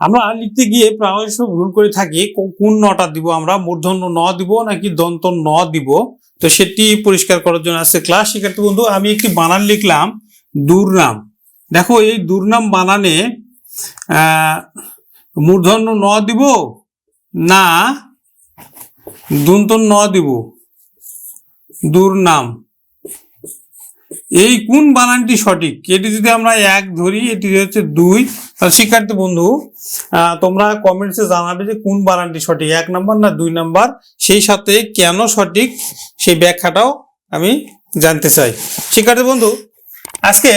আমরা লিখতে গিয়ে প্রায় সময় ভুল করে থাকি কোন নটা দিব আমরা? মূর্ধন্য ন দিব নাকি দন্ত ন দিব? তো সেটি পরিষ্কার করার জন্য আছে ক্লাস শিক্ষার্থী বন্ধু, আমি একটি বানান লিখলাম, দুর্নাম। দেখো, এই দুর্নাম বানানে মূর্ধন্য ন দিব না দন্ত ন দিব? দুর্নাম। এই কোন বানানটি সঠিক? এটি যদি আমরা এক ধরি, এটি হচ্ছে দুই। শিক্ষার্থী বন্ধু তোমরা কমেন্টসে জানাবে যে কোন বানানটি সঠিক, এক নাম্বার না দুই নাম্বার? সেই সাথে কেন সঠিক সেই ব্যাখ্যাটাও আমি জানতে চাই। শিক্ষার্থী বন্ধু, আজকে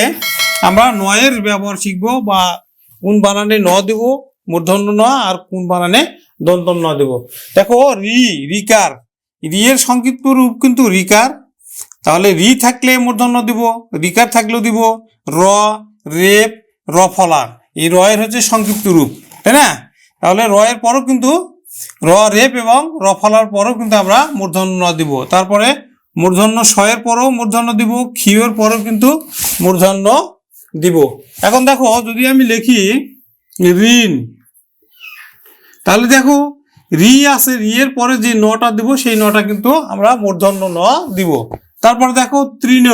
আমরা নয়ের ব্যবহার শিখব বা কোন বানানে ন দেব, মূর্ধন্য ন, আর কোন বানানে দন্ত ন দেব। দেখো, রি, রিকার। রি এর সংক্ষিপ্ত রূপ কিন্তু রিকার। তাহলে রি থাকলে মূর্ধন্য দিব, রিকার থাকলেও দিব, র, রেপ রফলা এই রয়ের হচ্ছে সংক্ষিপ্ত রূপ, তাই না? তাহলে রয়ের পরও কিন্তু র রেপ এবং রফলার পরও কিন্তু আমরা মূর্ধন্য দিব। তারপরে মূর্ধন্য শয়ের পরও মূর্ধন্য দিব, ক্ষীয়র পরও কিন্তু মূর্ধন্য দিব। এখন দেখো, যদি আমি লিখি ঋণ, তাহলে দেখো রি আছে রি এর পরে যে নটা দিব, সেই নটা কিন্তু আমরা মূর্ধন্য ন দিব। তারপর দেখো, তৃণ,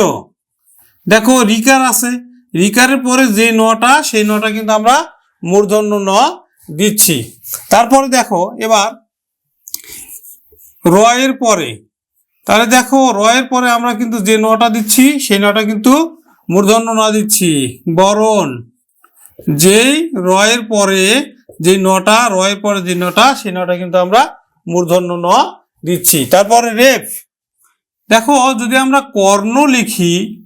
দেখো রিকার আছে রিকারের পরে যে নটা, সেই নটা কিন্তু আমরা মূর্ধন্য ন দিচ্ছি। তারপরে দেখো, এবার রয়ের পরে। তাহলে দেখো, রয়ের পরে আমরা কিন্তু যে নটা দিচ্ছি, সেই নটা কিন্তু মূর্ধন্য ন দিচ্ছি। বরণ। যেই রয়ের পরে যে নটা, রয়ের পরে যে নটা, সেই নটা কিন্তু আমরা মূর্ধন্য ন দিচ্ছি। তারপরে রেফ। দেখো, যদি আমরা কর্ণ লিখি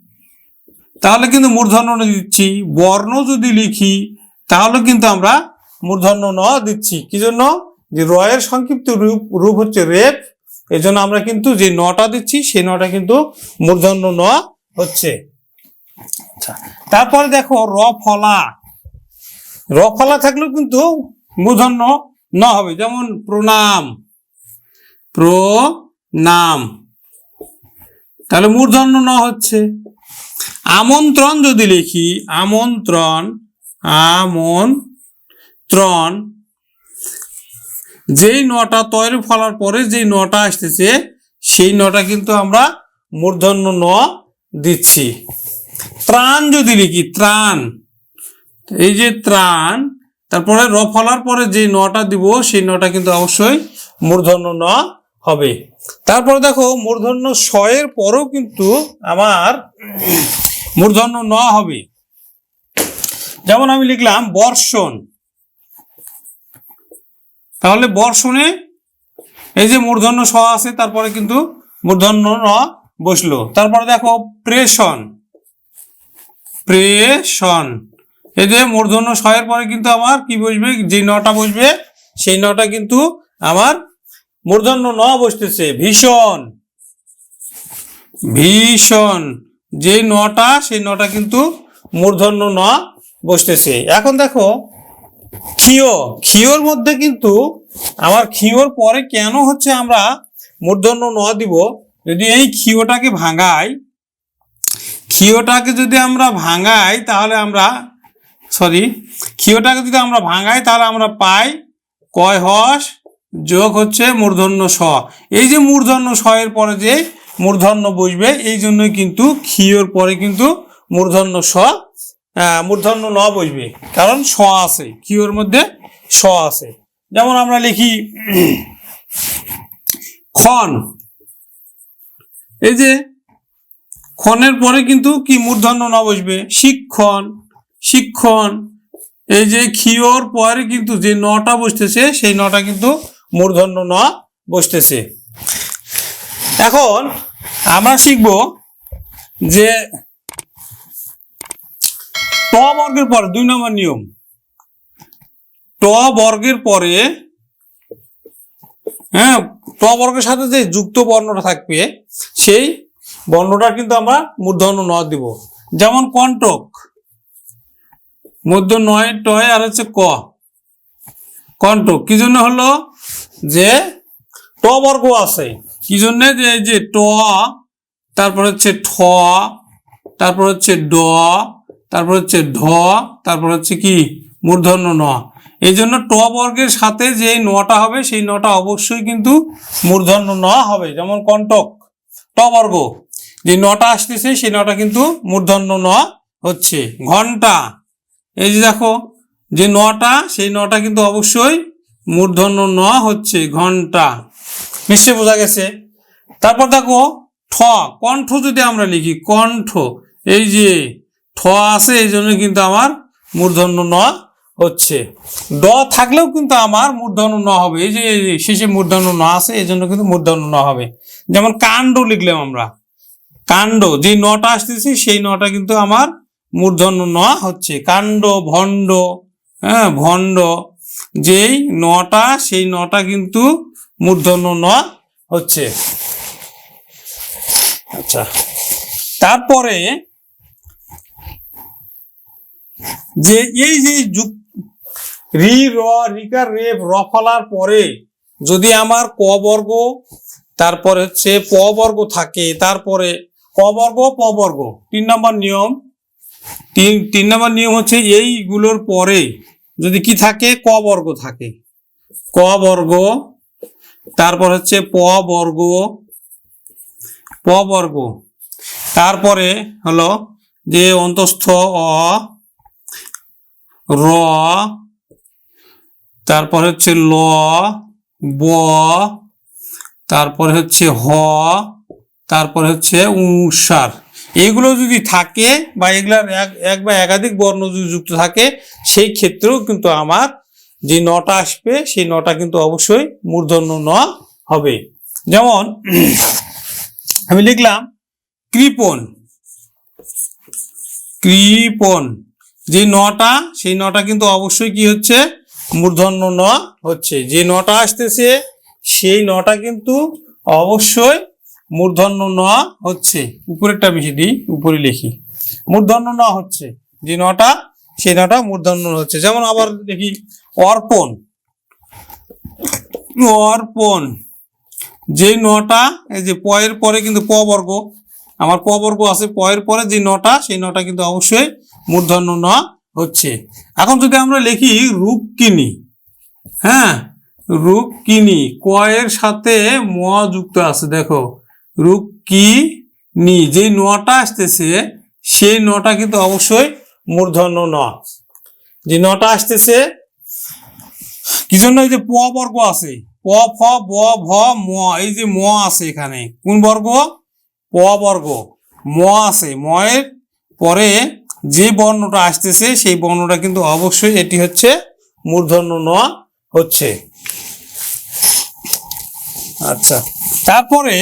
তাহলে কিন্তু মূর্ধন্য দিচ্ছি। বর্ণ যদি লিখি, তাহলে কিন্তু আমরা মূর্ধন্য ন দিচ্ছি। কি জন্য? যে রয়ের সংক্ষিপ্ত রূপ রূপ হচ্ছে রেপ এই জন্য আমরা কিন্তু যে নটা দিচ্ছি, সেই নটা কিন্তু মূর্ধন্য ন হচ্ছে। আচ্ছা তারপরে দেখো র ফলা। র ফলা থাকলেও কিন্তু মূর্ধন্য ন হবে। যেমন প্রণাম। প্রনাম তাহলে মূর্ধন্য ন হচ্ছে। আমন্ত্রণ যদি লিখি, আমন্ত্রণ আমন্ত্রণ। যেই নটা তৈরি ফলার পরে যেই নটা আসতেছে, সেই নটা কিন্তু আমরা মূর্ধন্য ন দিচ্ছি। ত্রাণ যদি লিখি, ত্রাণ, এই যে ত্রাণ, তারপরে র ফলার পরে যে নটা দিব, সেই নটা কিন্তু অবশ্যই মূর্ধন্য ন হবে। তারপরে দেখো, মূর্ধন্য শয়ের পরেও কিন্তু আমার মূর্ধন্য ন হবে। যেমন আমি লিখলাম, বর্ষণ। তাহলে বর্ষণে এই যে মূর্ধন্য স আছে, তারপরে কিন্তু মূর্ধন্য ন বসল। তারপরে দেখো, প্রেষণ। প্রেষণ। এই যে মূর্ধন্য শয়ের পরে কিন্তু আমার কি বসবে? যে নটা বসবে, সেই নটা কিন্তু আমার মূর্ধন্য ন বসতেছে। ভীষণ। ভীষণ। যে নটা, সেই নটা কিন্তু মূর্ধন্য ন বসতেছে। এখন দেখো, ক্ষীয়, ক্ষীয়র মধ্যে কিন্তু আমার ক্ষীয়র পরে কেন হচ্ছে আমরা মূর্ধন্য ন দিব? যদি এই ক্ষীয়টাকে ভাঙাই, ক্ষীয়টাকে যদি আমরা ভাঙাই, তাহলে আমরা, সরি, ক্ষীয়টাকে যদি আমরা ভাঙাই, তাহলে আমরা পাই কয় হস যোগ হচ্ছে মূর্ধন্য স এই যে মূর্ধন্য স এর পরে যে মূর্ধন্য বসবে। এই জন্যই কিন্তু ক্ষীয়র পরে কিন্তু মূর্ধন্য স মূর্ধন্য ন বসবে। কারণ স আছে ক্ষীয়র মধ্যে স আছে। যেমন আমরা লিখি, ক্ষণ। এই যে, ক্ষণের পরে কিন্তু কি মূর্ধন্য ন বসবে? শিক্ষণ শিক্ষণ। এই যে ক্ষীয়র পরে কিন্তু যে নটা বসতেছে, সেই নটা কিন্তু মূর্ধন্য ন বসতেছে। এখন আমরা শিখব যে ট বর্গের পরে দুই নম্বর নিয়ম। ট বর্গের পরে হ্যাঁ ট বর্গের সাথে যে যুক্ত বর্ণটা থাকবে, সেই বর্ণটা কিন্তু আমরা মূর্ধন্য ন দিব। যেমন কণ্টক মধ্য নয় টয় আর হচ্ছে ক। কণ্টক, কি জন্য হলো? যে ট বর্গ আছে কি জন্য? যে, এই যে ট, তারপর হচ্ছে ঠ, তারপর হচ্ছে ড, তারপর হচ্ছে ঢ তারপর হচ্ছে কি? মূর্ধন্য ন। এই জন্য ট বর্গের সাথে যে নটা হবে, সেই নটা অবশ্যই কিন্তু মূর্ধন্য ন হবে। যেমন কণ্টক ট বর্গ। যে নটা আসতেছে, সেই নটা কিন্তু মূর্ধন্য ন হচ্ছে। ঘণ্টা। এই যে দেখো, যে নটা, সেই নটা কিন্তু অবশ্যই মূর্ধন্য ন হচ্ছে ঘণ্টা। নিশ্চয় বোঝা গেছে? তারপর দেখো, ঠ, কণ্ঠ যদি আমরা লিখি, কণ্ঠ, এই যে ঠ আছে, এই জন্য কিন্তু আমার মূর্ধন্য ন হচ্ছে। ড থাকলেও কিন্তু আমার মূর্ধন্য ন হবে। এই যে শেষে মূর্ধন্য ন আছে, এই জন্য কিন্তু মূর্ধন্য ন হবে। যেমন কাণ্ড লিখলাম আমরা। কাণ্ড, যে নটা আসতেছে, সেই নটা কিন্তু আমার মূর্ধন্য ন হচ্ছে। কাণ্ড, ভণ্ড হ্যাঁ ভণ্ড যেই নটা, সেই নটা কিন্তু মূর্ধন্য ন হচ্ছে। আচ্ছা তারপরে যে এই যে রি রিকার রেপ র ফলার পরে যদি আমার ক বর্গ, তারপরে হচ্ছে প বর্গ থাকে, তারপরে ক বর্গ, প বর্গ, তিন নম্বর নিয়ম। তিন তিন নম্বর নিয়ম হচ্ছে এইগুলোর পরে যদি কি থাকে? ক বর্গ থাকে। ক বর্গ, তারপর হচ্ছে প বর্গ প বর্গ। তারপরে হলো যে অন্তস্থ অ, র, তারপর হচ্ছে ল, ব, তারপরে হচ্ছে হ, তারপরে হচ্ছে উসার এগুলো যদি থাকে বা এগুলার এক এক বা একাধিক বর্ণ যদি যুক্ত থাকে, সেই ক্ষেত্রেও কিন্তু আমার যে নটা আসবে, সেই নটা কিন্তু অবশ্যই মূর্ধন্য ন হবে। যেমন, আমি লিখলাম, কৃপণ। কৃপন যে নটা, সেই নটা কিন্তু অবশ্যই কি হচ্ছে? মূর্ধন্য ন হচ্ছে। যে নটা আসতেছে, সেই নটা কিন্তু অবশ্যই মূর্ধন্য ন হচ্ছে, উপরেরটা বেশি দিই উপরে লিখি। মূর্ধন্য ন হচ্ছে, যে নটা, সেই নটা মূর্ধন্য হচ্ছে। যেমন আবার দেখি, অর্পণ। অর্পণ, যে নটা, এই যে পয়ের পরে কিন্তু প বর্গ, আমার প বর্গ আছে পয়ের পরে, যে নটা, সেই নটা কিন্তু অবশ্যই মূর্ধন্য ন হচ্ছে। এখন যদি আমরা লিখি রূপকিনী হ্যাঁ রূপকিনী কয়ের সাথে ম যুক্ত আছে, দেখো। রূপকিনী যে নটা আসতেছে, সেই নটা কিন্তু অবশ্যই মূর্ধন্য ন যে নটা আসতেছে, কি জন্য এই যে প বর্গ আছে? প, ফ, ব, ভ, ম, এই যে ম আছে এখানে। কোন বর্গ? প বর্গ। ম আছে। ময়ের পরে যে বর্ণটা আসতেছে, সেই বর্ণটা কিন্তু অবশ্যই এটি হচ্ছে মূর্ধন্য ন হচ্ছে। আচ্ছা। তারপরে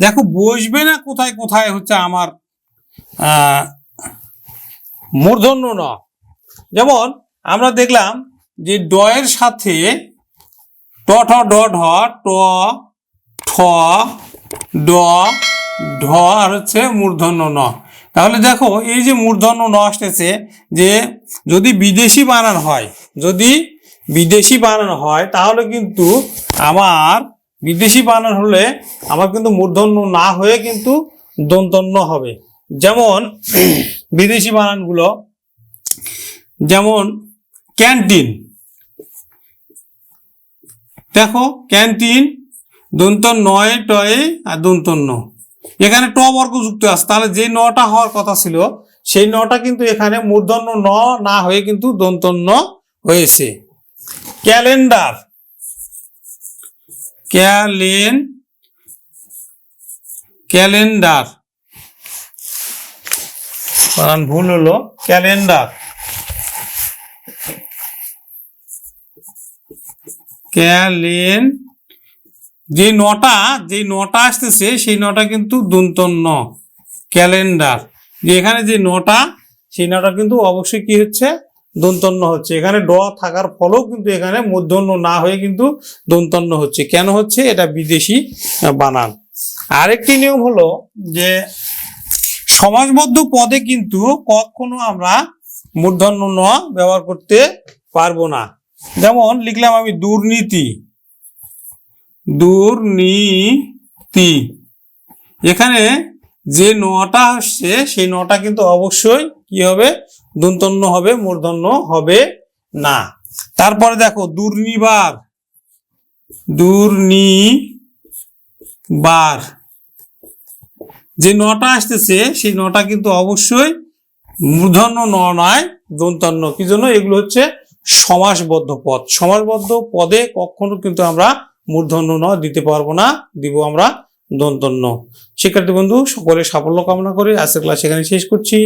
দেখো বসবে না কোথায় কোথায় হচ্ছে আমার মূর্ধন্য ন যেমন আমরা দেখলাম যে ডয়ের সাথে ট, ঠ ড ঢ ট ঠ ড, ঢ আর হচ্ছে মূর্ধন্য ন তাহলে দেখো এই যে মূর্ধন্য ন আসতেছে যে যদি বিদেশি বানান হয়, যদি বিদেশি বানান হয়, তাহলে কিন্তু আমার বিদেশি বানান হলে আমার কিন্তু মূর্ধন্য না হয়ে কিন্তু দন্তন্য হবে। যেমন বিদেশি বানানগুলো যেমন ক্যান্টিন। দেখো, ক্যান্টিন দন্ত নয় টয়ে আর দন্তন্য। এখানে ট বর্গ যুক্ত আছে, তাহলে যে নটা হওয়ার কথা ছিল, সেই নটা কিন্তু এখানে মূর্ধন্য ন না হয়ে কিন্তু দন্তন্য হয়েছে। ক্যালেন্ডার। ক্যালেন, ক্যালেন্ডার। বানান ভুল হলো, ক্যালেন্ডার। ক্যালেন, যে নটা যে নটা আসতেছে, সেই নটা কিন্তু দন্তন্য, ক্যালেন্ডার। যে এখানে যে নটা, সেই নটা কিন্তু অবশ্যই কি হচ্ছে? দন্তন্য হচ্ছে। এখানে ড থাকার ফলেও কিন্তু এখানে মূর্ধন্য না হয়ে কিন্তু দন্তন্য হচ্ছে। কেন হচ্ছে? এটা বিদেশি বানান। আরেকটি নিয়ম হলো যে সমাজবদ্ধ পদে কিন্তু কখনো আমরা মূর্ধন্য ন ব্যবহার করতে পারব না। যেমন লিখলাম আমি দুর্নীতি। দুর্নীতি। এখানে যে নটা আসছে, সেই নটা কিন্তু অবশ্যই কি হবে? দন্তন্য হবে, মূর্ধন্য হবে না। তারপরে দেখো, দুর্নিবার। দুর্নিবার। যে নটা আসতেছে, সেই নটা কিন্তু অবশ্যই মূর্ধন্য ন নয়, দন্তন্য। কি জন্য? এগুলো হচ্ছে সমাসবদ্ধ পদ। সমাসবদ্ধ পদে কখনো কিন্তু আমরা মূর্ধন্য ন দিতে পারব না, দিব আমরা দন্তন্য শিক্ষার্থী বন্ধু সকলের সাফল্য কামনা করে আজকের ক্লাস এখানে শেষ করছি।